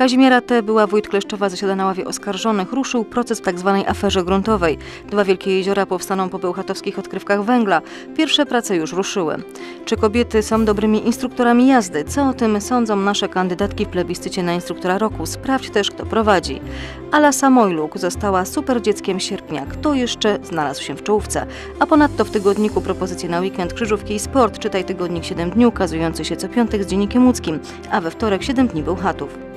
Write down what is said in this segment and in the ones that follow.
Kazimiera T. była wójt Kleszczowa, zasiada na ławie oskarżonych. Ruszył proces w tzw. aferze gruntowej. Dwa wielkie jeziora powstaną po bełchatowskich odkrywkach węgla. Pierwsze prace już ruszyły. Czy kobiety są dobrymi instruktorami jazdy? Co o tym sądzą nasze kandydatki w plebiscycie na instruktora roku? Sprawdź też, kto prowadzi. Ala Samojluk została super dzieckiem sierpnia. Kto jeszcze znalazł się w czołówce? A ponadto w tygodniku propozycje na weekend Krzyżówki i Sport. Czytaj tygodnik 7 dni, ukazujący się co piątek z dziennikiem łódzkim, a we wtorek 7 dni Bełchatów.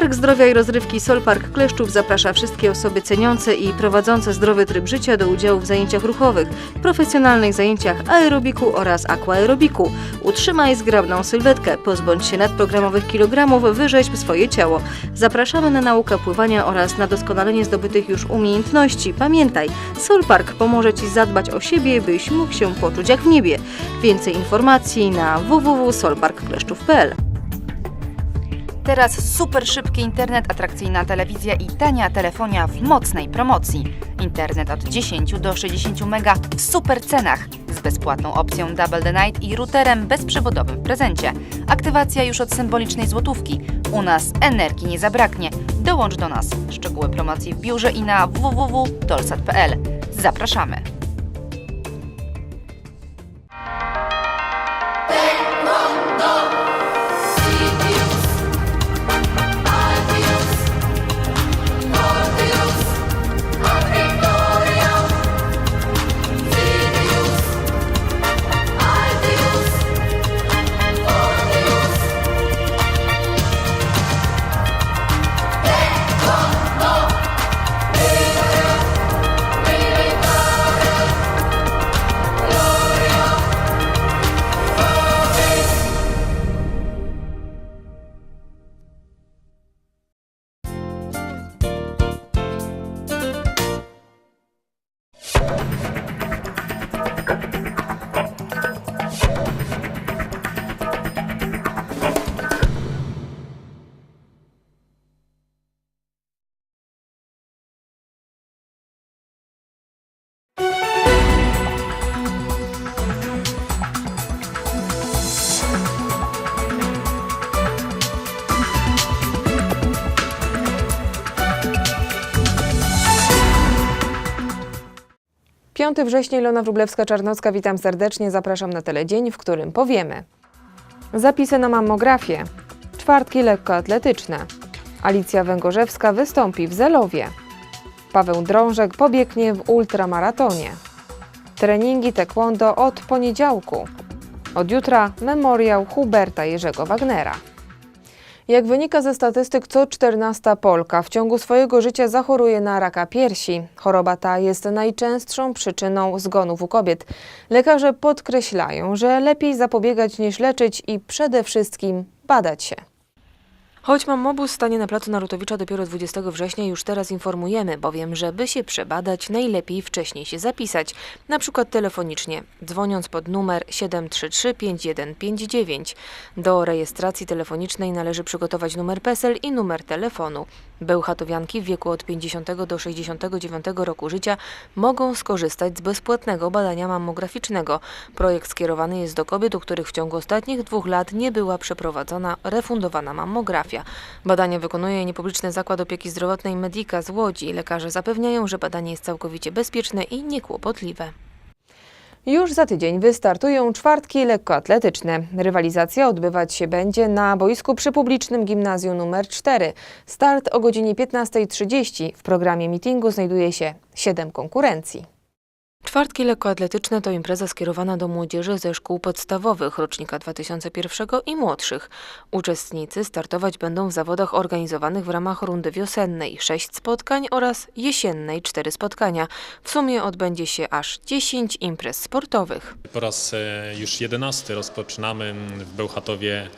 Park Zdrowia i Rozrywki Sol Park Kleszczów zaprasza wszystkie osoby ceniące i prowadzące zdrowy tryb życia do udziału w zajęciach ruchowych, profesjonalnych zajęciach aerobiku oraz aquaerobiku. Utrzymaj zgrabną sylwetkę, pozbądź się nadprogramowych kilogramów, wyrzeźb swoje ciało. Zapraszamy na naukę pływania oraz na doskonalenie zdobytych już umiejętności. Pamiętaj, Sol Park pomoże Ci zadbać o siebie, byś mógł się poczuć jak w niebie. Więcej informacji na www.solparkkleszczów.pl Teraz super szybki internet, atrakcyjna telewizja i tania telefonia w mocnej promocji. Internet od 10 do 60 mega w super cenach z bezpłatną opcją Double the Night i routerem bezprzewodowym w prezencie. Aktywacja już od symbolicznej złotówki. U nas energii nie zabraknie. Dołącz do nas. Szczegóły promocji w biurze i na www.dolsat.pl. Zapraszamy. Piąty września, Ilona Wróblewska-Czarnocka, witam serdecznie, zapraszam na teledzień, w którym powiemy. Zapisy na mammografię, czwartki lekkoatletyczne, Alicja Węgorzewska wystąpi w Zelowie, Paweł Drążek pobiegnie w ultramaratonie, treningi taekwondo od poniedziałku, od jutra memoriał Huberta Jerzego Wagnera. Jak wynika ze statystyk, co 14 Polka w ciągu swojego życia zachoruje na raka piersi. Choroba ta jest najczęstszą przyczyną zgonów u kobiet. Lekarze podkreślają, że lepiej zapobiegać niż leczyć i przede wszystkim badać się. Choć mammobus stanie na placu Narutowicza dopiero 20 września, już teraz informujemy, bowiem żeby się przebadać, najlepiej wcześniej się zapisać, na przykład telefonicznie, dzwoniąc pod numer 733 5159. Do rejestracji telefonicznej należy przygotować numer PESEL i numer telefonu. Bełchatowianki w wieku od 50 do 69 roku życia mogą skorzystać z bezpłatnego badania mammograficznego. Projekt skierowany jest do kobiet, u których w ciągu ostatnich dwóch lat nie była przeprowadzona refundowana mammografia. Badanie wykonuje niepubliczny Zakład Opieki Zdrowotnej Medika z Łodzi. Lekarze zapewniają, że badanie jest całkowicie bezpieczne i niekłopotliwe. Już za tydzień wystartują czwartki lekkoatletyczne. Rywalizacja odbywać się będzie na boisku przy publicznym gimnazjum nr 4. Start o godzinie 15.30. W programie meetingu znajduje się 7 konkurencji. Czwartki lekkoatletyczne to impreza skierowana do młodzieży ze szkół podstawowych rocznika 2001 i młodszych. Uczestnicy startować będą w zawodach organizowanych w ramach rundy wiosennej, sześć spotkań oraz jesiennej, cztery spotkania. W sumie odbędzie się aż 10 imprez sportowych. Po raz e, już jedenasty rozpoczynamy w Bełchatowie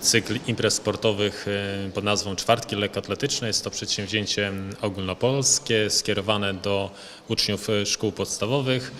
cykl imprez sportowych e, pod nazwą Czwartki Lekkoatletyczne. Jest to przedsięwzięcie ogólnopolskie skierowane do uczniów e, szkół podstawowych.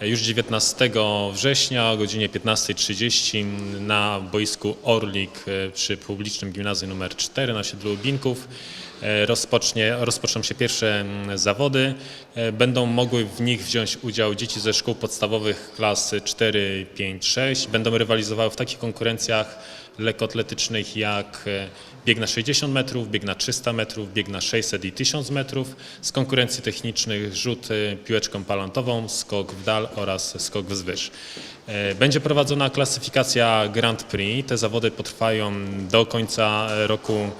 E, Już 19 września o godzinie 15.30 na boisku Orlik przy publicznym gimnazjum nr 4 na siedlu Lubinków e, rozpocznie, rozpoczną się pierwsze mm, zawody. E, Będą mogły w nich wziąć udział dzieci ze szkół podstawowych klasy 4, 5, 6. Będą rywalizowały w takich konkurencjach lekkoatletycznych jak e, bieg na 60 metrów, bieg na 300 metrów, bieg na 600 i 1000 metrów. Z konkurencji technicznych rzut e, piłeczką palantową, skok w dal oraz skok wzwyż. E, Będzie prowadzona klasyfikacja Grand Prix. Te zawody potrwają do końca roku e,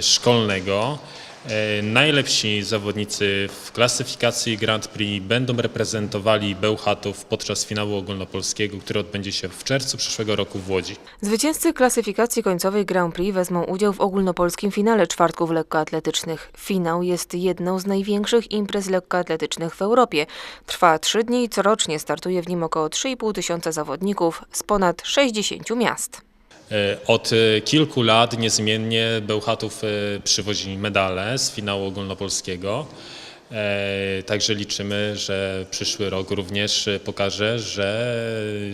szkolnego. E, Najlepsi zawodnicy w klasyfikacji Grand Prix będą reprezentowali Bełchatów podczas finału ogólnopolskiego, który odbędzie się w czerwcu przyszłego roku w Łodzi. Zwycięzcy klasyfikacji końcowej Grand Prix wezmą udział w ogólnopolskim finale czwartków lekkoatletycznych. Finał jest jedną z największych imprez lekkoatletycznych w Europie. Trwa trzy dni i corocznie startuje w nim około 3,5 tysiąca zawodników z ponad 60 miast. E, Od e, kilku lat niezmiennie Bełchatów e, przywozi medale z finału ogólnopolskiego. E, Także liczymy, że przyszły rok również pokaże, że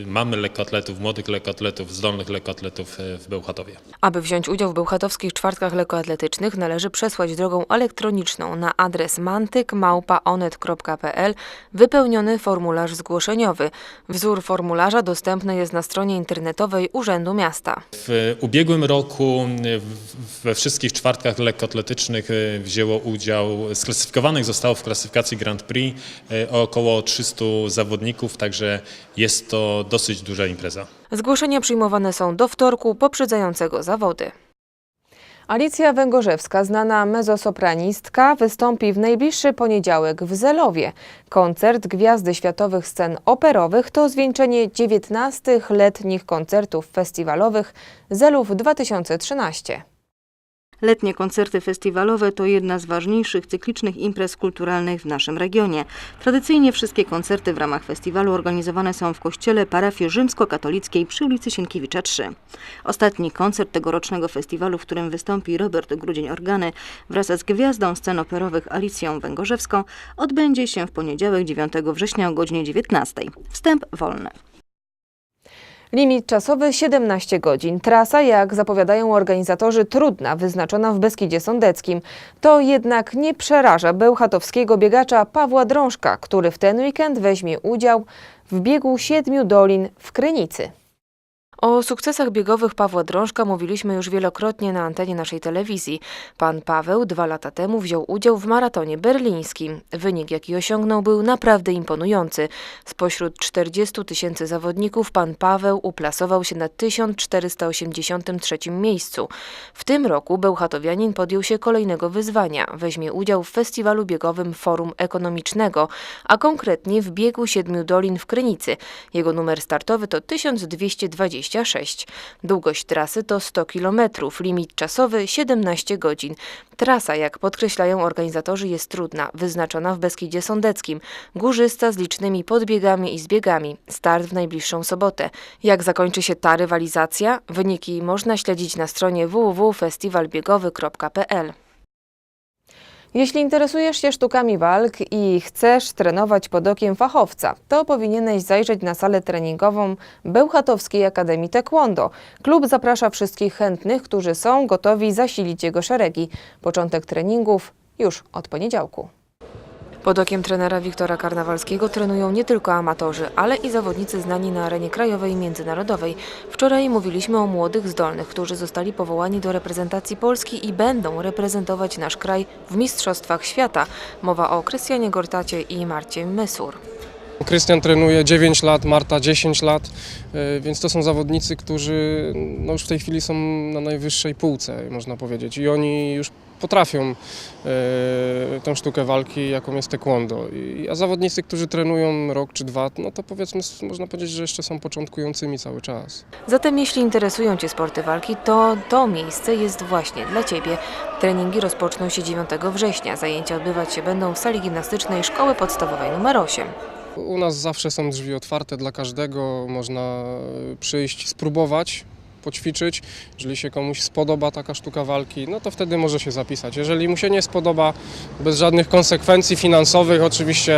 mamy lekkoatletów, młodych lekkoatletów, zdolnych lekkoatletów e, w Bełchatowie. Aby wziąć udział w bełchatowskich czwartkach lekkoatletycznych należy przesłać drogą elektroniczną na adres mantyk.małpa.onet.pl wypełniony formularz zgłoszeniowy. Wzór formularza dostępny jest na stronie internetowej Urzędu Miasta. W ubiegłym roku we wszystkich czwartkach lekkoatletycznych e, wzięło udział, sklasyfikowanych zostało w klasyfikacji Grand Prix e, około 300 zawodników, także jest to dosyć duża impreza. Zgłoszenia przyjmowane są do wtorku poprzedzającego zawody. Alicja Węgorzewska, znana mezzosopranistka, wystąpi w najbliższy poniedziałek w Zelowie. Koncert Gwiazdy Światowych Scen Operowych to zwieńczenie 19 letnich koncertów festiwalowych Zelów 2013. Letnie koncerty festiwalowe to jedna z ważniejszych cyklicznych imprez kulturalnych w naszym regionie. Tradycyjnie wszystkie koncerty w ramach festiwalu organizowane są w kościele parafii rzymskokatolickiej przy ulicy Sienkiewicza 3. Ostatni koncert tegorocznego festiwalu, w którym wystąpi Robert Grudzień-Organy wraz z gwiazdą scen operowych Alicją Węgorzewską, odbędzie się w poniedziałek 9 września o godzinie 19. Wstęp wolny. Limit czasowy 17 godzin. Trasa, jak zapowiadają organizatorzy, trudna, wyznaczona w Beskidzie Sądeckim. To jednak nie przeraża bełchatowskiego biegacza Pawła Drążka, który w ten weekend weźmie udział w biegu siedmiu dolin w Krynicy. O sukcesach biegowych Pawła Drążka mówiliśmy już wielokrotnie na antenie naszej telewizji. Pan Paweł dwa lata temu wziął udział w maratonie berlińskim. Wynik, jaki osiągnął, był naprawdę imponujący. Spośród 40 tysięcy zawodników pan Paweł uplasował się na 1483 miejscu. W tym roku Bełchatowianin podjął się kolejnego wyzwania. Weźmie udział w festiwalu biegowym Forum Ekonomicznego, a konkretnie w biegu Siedmiu Dolin w Krynicy. Jego numer startowy to 1226. Długość trasy to 100 km, limit czasowy 17 godzin. Trasa, jak podkreślają organizatorzy, jest trudna, wyznaczona w Beskidzie Sądeckim, górzysta z licznymi podbiegami i zbiegami. Start w najbliższą sobotę. Jak zakończy się ta rywalizacja? Wyniki można śledzić na stronie www.festiwalbiegowy.pl. Jeśli interesujesz się sztukami walk i chcesz trenować pod okiem fachowca, to powinieneś zajrzeć na salę treningową Bełchatowskiej Akademii Taekwondo. Klub zaprasza wszystkich chętnych, którzy są gotowi zasilić jego szeregi. Początek treningów już od poniedziałku. Pod okiem trenera Wiktora Karnawalskiego trenują nie tylko amatorzy, ale i zawodnicy znani na arenie krajowej i międzynarodowej. Wczoraj mówiliśmy o młodych, zdolnych, którzy zostali powołani do reprezentacji Polski i będą reprezentować nasz kraj w Mistrzostwach Świata. Mowa o Krystianie Gortacie i Marcie Mysur. Krystian trenuje 9 lat, Marta 10 lat, y, więc to są zawodnicy, którzy no już w tej chwili są na najwyższej półce, można powiedzieć. I oni już potrafią e, tę sztukę walki, jaką jest taekwondo. I, a zawodnicy, którzy trenują rok czy dwa, no to powiedzmy, można powiedzieć, że jeszcze są początkującymi cały czas. Zatem jeśli interesują Cię sporty walki, to to miejsce jest właśnie dla Ciebie. Treningi rozpoczną się 9 września. Zajęcia odbywać się będą w sali gimnastycznej Szkoły Podstawowej nr 8. U nas zawsze są drzwi otwarte dla każdego, można e, przyjść, spróbować, poćwiczyć. Jeżeli się komuś spodoba taka sztuka walki, no to wtedy może się zapisać. Jeżeli mu się nie spodoba, bez żadnych konsekwencji finansowych, oczywiście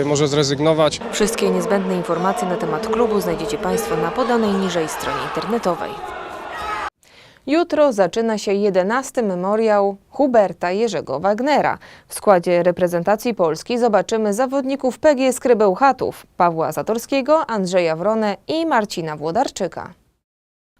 e, może zrezygnować. Wszystkie niezbędne informacje na temat klubu znajdziecie Państwo na podanej niżej stronie internetowej. Jutro zaczyna się 11. memoriał Huberta Jerzego Wagnera. W składzie reprezentacji Polski zobaczymy zawodników PGS Krybełchatów, Pawła Zatorskiego, Andrzeja Wronę i Marcina Włodarczyka.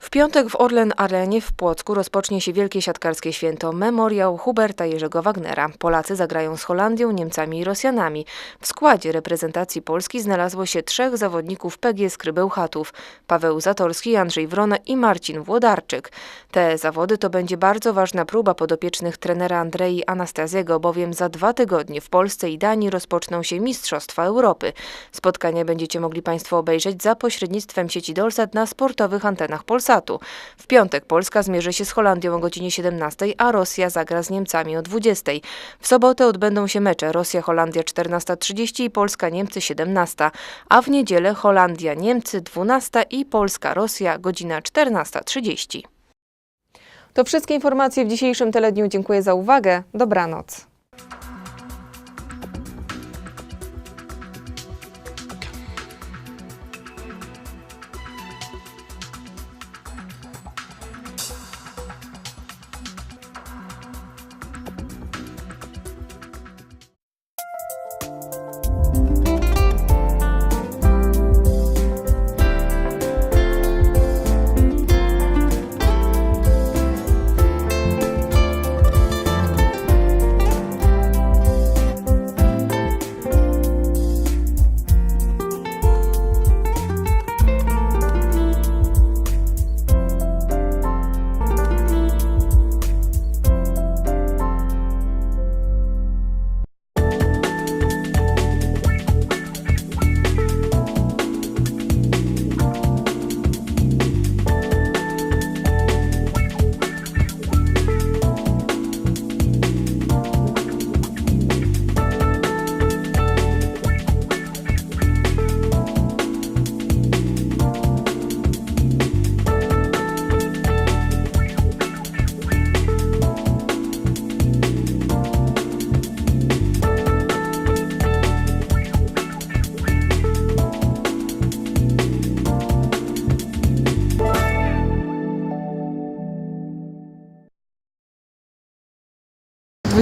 W piątek w Orlen Arenie w Płocku rozpocznie się wielkie siatkarskie święto Memoriał Huberta Jerzego Wagnera. Polacy zagrają z Holandią, Niemcami i Rosjanami. W składzie reprezentacji Polski znalazło się trzech zawodników PGS Krybełchatów – Paweł Zatorski, Andrzej Wrona i Marcin Włodarczyk. Te zawody to będzie bardzo ważna próba podopiecznych trenera Andrei Anastazjego, bowiem za dwa tygodnie w Polsce i Danii rozpoczną się Mistrzostwa Europy. Spotkania będziecie mogli Państwo obejrzeć za pośrednictwem sieci Dolsat na sportowych antenach Polsatu. W piątek Polska zmierzy się z Holandią o godzinie 17, a Rosja zagra z Niemcami o 20. W sobotę odbędą się mecze Rosja-Holandia 14.30 i Polska-Niemcy 17, a w niedzielę Holandia-Niemcy 12 i Polska-Rosja godzina 14.30. To wszystkie informacje w dzisiejszym teledniu. Dziękuję za uwagę. Dobranoc.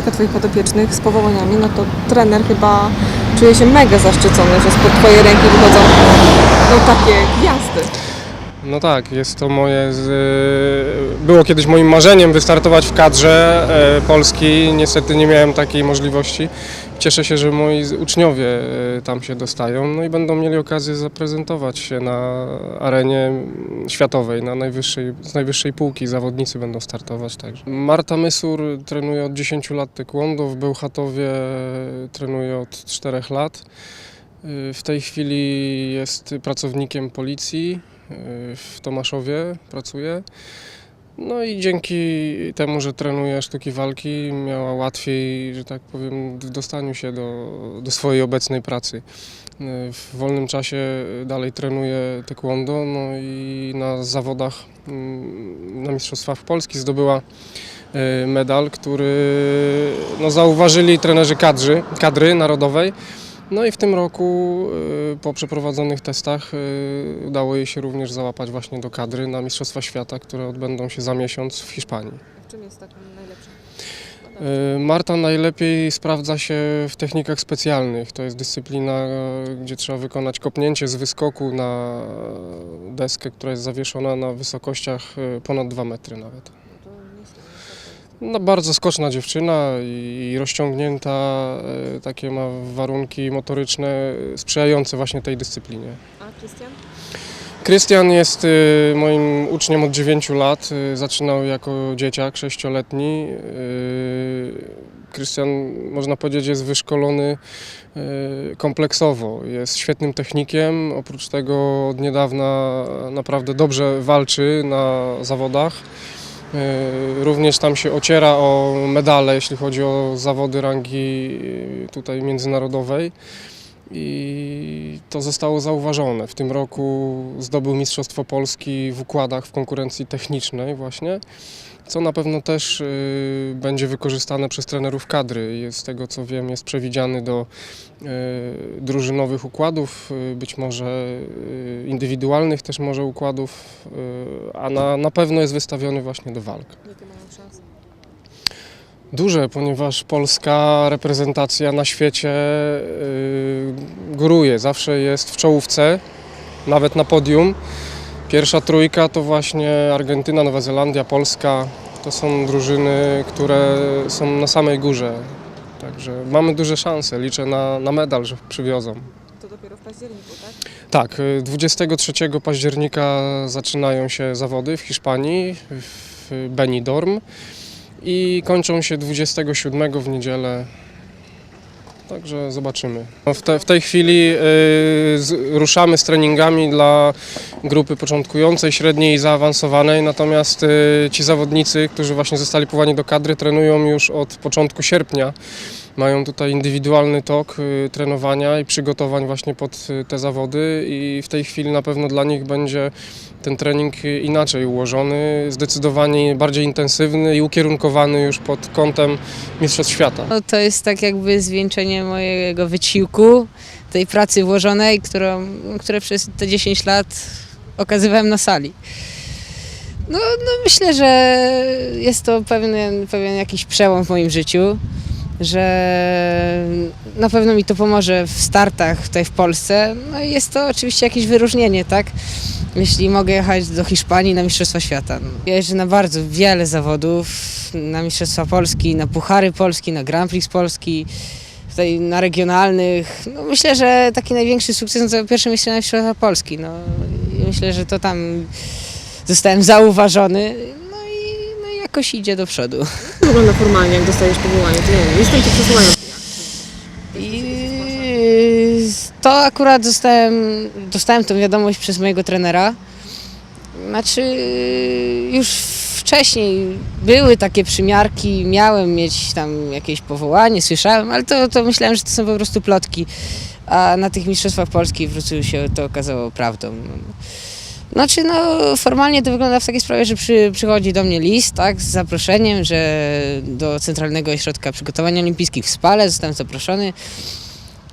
Dwójka Twoich podopiecznych z powołaniami, no to trener chyba czuje się mega zaszczycony, że spod Twojej ręki wychodzą no, takie. No tak, jest to moje. Z, było kiedyś moim marzeniem wystartować w kadrze e, Polski. Niestety nie miałem takiej możliwości. Cieszę się, że moi uczniowie e, tam się dostają no i będą mieli okazję zaprezentować się na arenie światowej, na najwyższej, z najwyższej półki. Zawodnicy będą startować także. Marta Mysur trenuje od 10 lat taekwondo, w Bełchatowie trenuje od 4 lat. Y, W tej chwili jest pracownikiem policji y, w Tomaszowie, pracuje. No i dzięki temu, że trenuje sztuki walki, miała łatwiej, że tak powiem, w dostaniu się do, do swojej obecnej pracy. Y, W wolnym czasie dalej trenuje taekwondo, no i na zawodach, mm, na Mistrzostwach Polski zdobyła y, medal, który no, zauważyli trenerzy kadrzy, kadry narodowej. No i w tym roku y, po przeprowadzonych testach y, udało jej się również załapać właśnie do kadry na Mistrzostwa Świata, które odbędą się za miesiąc w Hiszpanii. Czym jest taką najlepszą? Y, Marta najlepiej sprawdza się w technikach specjalnych. To jest dyscyplina, gdzie trzeba wykonać kopnięcie z wyskoku na deskę, która jest zawieszona na wysokościach ponad 2 metry nawet. No, bardzo skoczna dziewczyna i rozciągnięta, y, takie ma warunki motoryczne sprzyjające właśnie tej dyscyplinie. A Krystian? Krystian jest y, moim uczniem od 9 lat. Y, Zaczynał jako dzieciak, sześcioletni. Y, Krystian, można powiedzieć, jest wyszkolony y, kompleksowo. Jest świetnym technikiem. Oprócz tego od niedawna naprawdę dobrze walczy na zawodach. Y, Również tam się ociera o medale, jeśli chodzi o zawody rangi y, tutaj międzynarodowej. I to zostało zauważone. W tym roku zdobył Mistrzostwo Polski w układach w konkurencji technicznej właśnie, co na pewno też y, będzie wykorzystane przez trenerów kadry. Z tego co wiem jest przewidziany do y, drużynowych układów, y, być może indywidualnych też może układów, a na, na pewno jest wystawiony właśnie do walk. Jakie mają szanse? Duże, ponieważ polska reprezentacja na świecie góruje, zawsze jest w czołówce, nawet na podium. Pierwsza trójka to właśnie Argentyna, Nowa Zelandia, Polska. To są drużyny, które są na samej górze. Także mamy duże szanse. Liczę na, na medal, że przywiozą. To dopiero w październiku, tak? Tak, y, 23 października zaczynają się zawody w Hiszpanii, w Benidorm i kończą się 27 w niedzielę. Także zobaczymy. No W, te, w tej chwili y, z, ruszamy z treningami dla grupy początkującej, średniej i zaawansowanej, natomiast y, ci zawodnicy, którzy właśnie zostali powołani do kadry, trenują już od początku sierpnia. Mają tutaj indywidualny tok y, trenowania i przygotowań właśnie pod te zawody i w tej chwili na pewno dla nich będzie ten trening inaczej ułożony, zdecydowanie bardziej intensywny i ukierunkowany już pod kątem Mistrzostw Świata. No, to jest tak jakby zwieńczenie mojego wysiłku, tej pracy włożonej, którą, które przez te 10 lat okazywałem na sali. No, no myślę, że jest to pewien, pewien jakiś przełom w moim życiu, że na pewno mi to pomoże w startach tutaj w Polsce. No i jest to oczywiście jakieś wyróżnienie, tak? Jeśli mogę jechać do Hiszpanii na Mistrzostwa Świata. Jeżdżę na bardzo wiele zawodów, na Mistrzostwa Polski, na Puchary Polski, na Grand Prix Polski, tutaj na regionalnych. No, myślę, że taki największy sukces no to pierwsze miejsce na Mistrzostwa Polski. No, myślę, że to tam zostałem zauważony, jakoś idzie do przodu. Wygląda formalnie, jak dostajesz powołanie? To nie wiem, jestem przesyłają. I to akurat dostałem, dostałem tą wiadomość przez mojego trenera. Znaczy, już wcześniej były takie przymiarki, miałem mieć tam jakieś powołanie, słyszałem, ale to, to myślałem, że to są po prostu plotki. A na tych Mistrzostwach Polski wrócił się, to okazało prawdą. Znaczy, no, formalnie to wygląda w takiej sprawie, że przy, przychodzi do mnie list, tak, z zaproszeniem, że do Centralnego Ośrodka Przygotowań Olimpijskich w Spale zostałem zaproszony.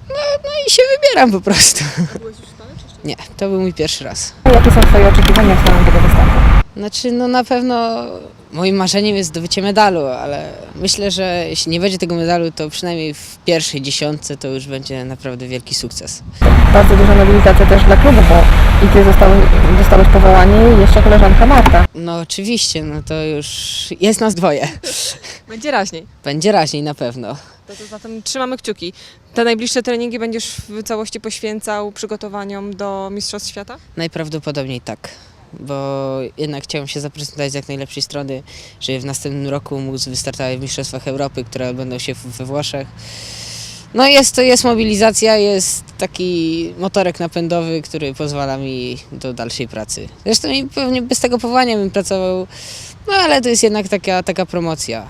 No, no i się wybieram po prostu. Byłeś już w Spale, czy jeszcze Nie, to był mój pierwszy raz. Jakie są Twoje oczekiwania względem tego występu? Znaczy, no na pewno moim marzeniem jest zdobycie medalu, ale myślę, że jeśli nie będzie tego medalu, to przynajmniej w pierwszej dziesiątce to już będzie naprawdę wielki sukces. Bardzo duża mobilizacja też dla klubu, bo i Ty zostałeś, dostałeś powołanie i jeszcze koleżanka Marta. No oczywiście, no to już jest nas dwoje. Będzie raźniej. Będzie raźniej na pewno. To, to zatem trzymamy kciuki. Te najbliższe treningi będziesz w całości poświęcał przygotowaniom do Mistrzostw Świata? Najprawdopodobniej tak, bo jednak chciałem się zaprezentować z jak najlepszej strony, żeby w następnym roku móc wystartować w Mistrzostwach Europy, które odbędą się we Włoszech. No jest to jest mobilizacja, jest taki motorek napędowy, który pozwala mi do dalszej pracy. Zresztą i pewnie bez tego powołania bym pracował, no ale to jest jednak taka, taka promocja.